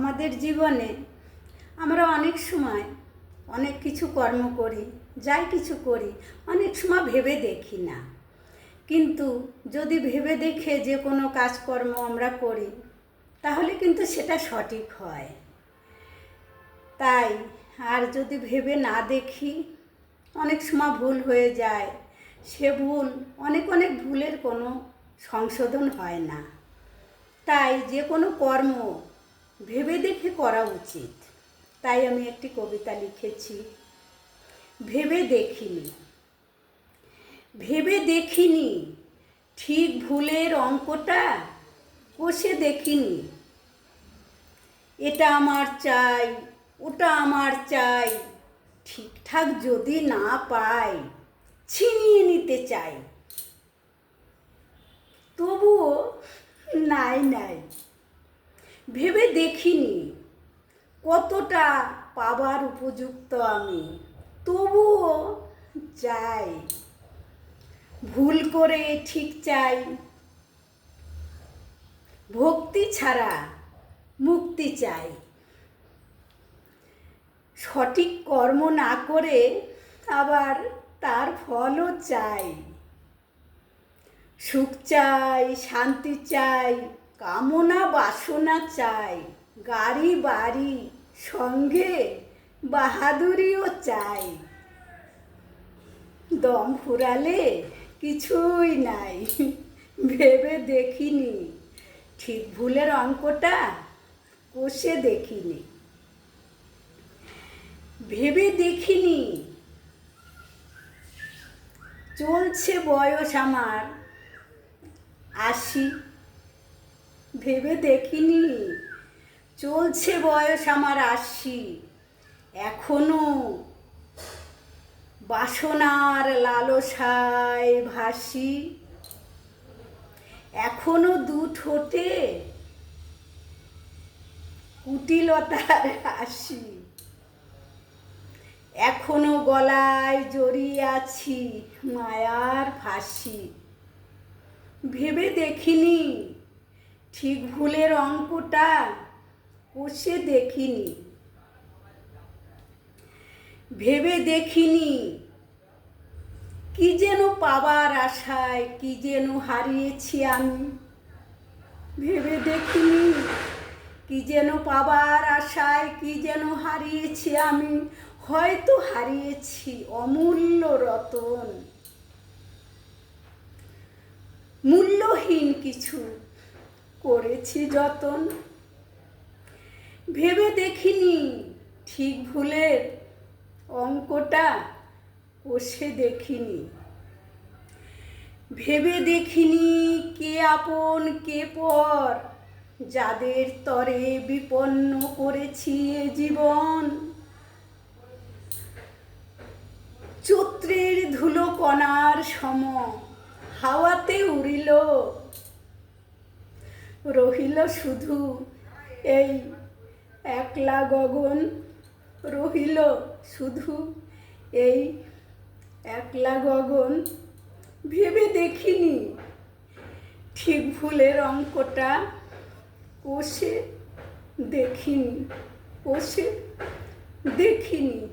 আমাদের জীবনে আমরা অনেক সময় অনেক কিছু কর্ম করি, যাই কিছু করি, অনেক সময় ভেবে দেখি না। কিন্তু যদি ভেবে দেখে যে কোনো কাজকর্ম আমরা করি, তাহলে কিন্তু সেটা সঠিক হয়। তাই আর যদি ভেবে না দেখি, অনেক সময় ভুল হয়ে যায়। সে ভুল অনেক অনেক ভুলের কোনো সংশোধন হয় না। তাই যে কোনো কর্ম ভেবে দেখে করা উচিত। তাই আমি একটি কবিতা লিখেছি। ভেবে দেখিনি। ভেবে দেখিনি। ঠিক ভুলের অঙ্কটা কষে দেখিনি। এটা আমার চাই, ওটা আমার চাই, ঠিকঠাক যদি না পাই, ছিনিয়ে নিতে চাই। তবুও নাই নাই। ভেবে দেখিনি। কতটা পাবার উপযুক্ত আমি, তবুও চাই। ভুল করে ঠিক চাই। ভক্তি ছাড়া মুক্তি চাই। সঠিক কর্ম না করে আবার তার ফলও চাই। সুখ চাই, শান্তি চাই কামনা বাসনা চাই, গাড়ি বাড়ি, সঙ্গে বাহাদুরিও চাই। দম ফুরালে কিছুই নাই, ভেবে দেখিনি। ঠিক ভুলের অঙ্কটা কষে দেখিনি। ভেবে দেখিনি। চলছে বয়স আমার আশি। ভেবে দেখিনি। চলছে বয়স আমার আশি। এখনও বাসনার লালসায় ভাসি। এখনও দু ঠোঁটে কুটিলতার হাসি। এখনও গলায় জড়িয়ে আছি মায়ার ফাঁসি। ভেবে দেখিনি ঠিক ভুলের অঙ্কটা কষে দেখিনি। ভেবে দেখিনি কি যেন পাবার আশায়, কি যেন হারিয়েছি আমি। ভেবে দেখিনি কি যেন পাবার আশায়, কি যেন হারিয়েছি আমি। হয়তো হারিয়েছি অমূল্য রতন। মূল্যহীন কিছু করেছি যতন। ভেবে দেখিনি ঠিক ভুলের অঙ্কটা কষে দেখিনি। ভেবে দেখিনি কে আপন কে পর, যাদের তরে বিপন্ন করেছি এ জীবন। চৈত্রের ধুলো কণার সম, হাওয়াতে উড়িল রহিল শুধু এই একলা গগন, রহিল শুধু এই একলা গগন ভেবে দেখিনি। ঠিক ভুলের অঙ্কটা কষে দেখিনি কষে দেখিনি।